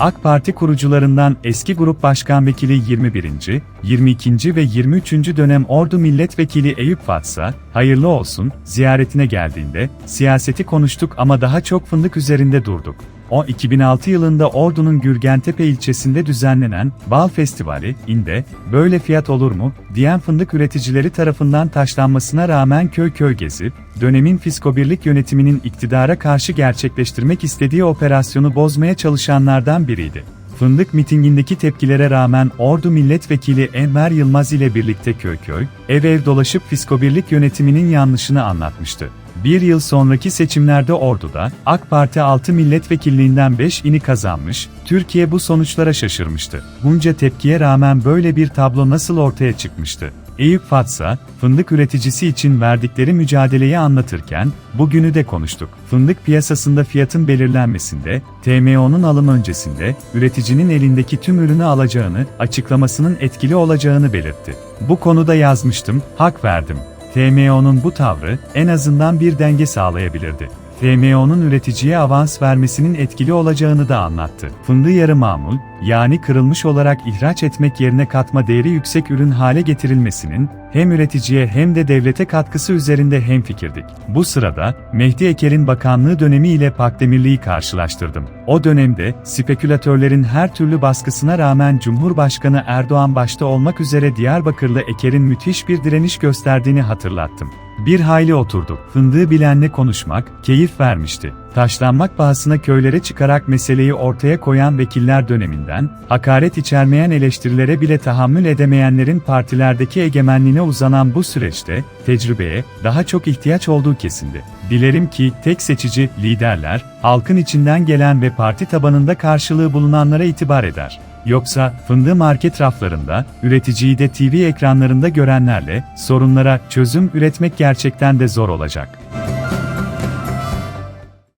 AK Parti kurucularından eski Grup Başkan Vekili 21. 22. ve 23. dönem Ordu Milletvekili Eyüp Fatsa, hayırlı olsun, ziyaretine geldiğinde, siyaseti konuştuk ama daha çok fındık üzerinde durduk. O 2006 yılında Ordu'nun Gürgentepe ilçesinde düzenlenen Bal Festivali, inde, böyle fiyat olur mu, diyen fındık üreticileri tarafından taşlanmasına rağmen köy köy gezip, dönemin fiskobirlik yönetiminin iktidara karşı gerçekleştirmek istediği operasyonu bozmaya çalışanlardan biriydi. Fındık mitingindeki tepkilere rağmen Ordu Milletvekili Enver Yılmaz ile birlikte köy köy, ev ev dolaşıp fiskobirlik yönetiminin yanlışını anlatmıştı. Bir yıl sonraki seçimlerde Ordu'da, AK Parti 6 milletvekilliğinden 5 ini kazanmış, Türkiye bu sonuçlara şaşırmıştı. Bunca tepkiye rağmen böyle bir tablo nasıl ortaya çıkmıştı? Eyüp Fatsa, fındık üreticisi için verdikleri mücadeleyi anlatırken, bugünü de konuştuk. Fındık piyasasında fiyatın belirlenmesinde, TMO'nun alım öncesinde, üreticinin elindeki tüm ürünü alacağını, açıklamasının etkili olacağını belirtti. Bu konuda yazmıştım, hak verdim. TMO'nun bu tavrı, en azından bir denge sağlayabilirdi. TMO'nun üreticiye avans vermesinin etkili olacağını da anlattı. Fındığı yarı mamul, yani kırılmış olarak ihraç etmek yerine katma değeri yüksek ürün hale getirilmesinin, hem üreticiye hem de devlete katkısı üzerinde hemfikirdik. Bu sırada, Mehdi Eker'in bakanlığı dönemi ile Pakdemirli'yi karşılaştırdım. O dönemde, spekülatörlerin her türlü baskısına rağmen Cumhurbaşkanı Erdoğan başta olmak üzere Diyarbakırlı Eker'in müthiş bir direniş gösterdiğini hatırlattım. Bir hayli oturduk. Fındığı bilenle konuşmak, keyif vermişti. Taşlanmak pahasına köylere çıkarak meseleyi ortaya koyan vekiller döneminden, hakaret içermeyen eleştirilere bile tahammül edemeyenlerin partilerdeki egemenliğine uzanan bu süreçte, tecrübeye, daha çok ihtiyaç olduğu kesindi. Dilerim ki, tek seçici, liderler, halkın içinden gelen ve parti tabanında karşılığı bulunanlara itibar eder. Yoksa, fındığı market raflarında, üreticiyi de TV ekranlarında görenlerle, sorunlara çözüm üretmek gerçekten de zor olacak.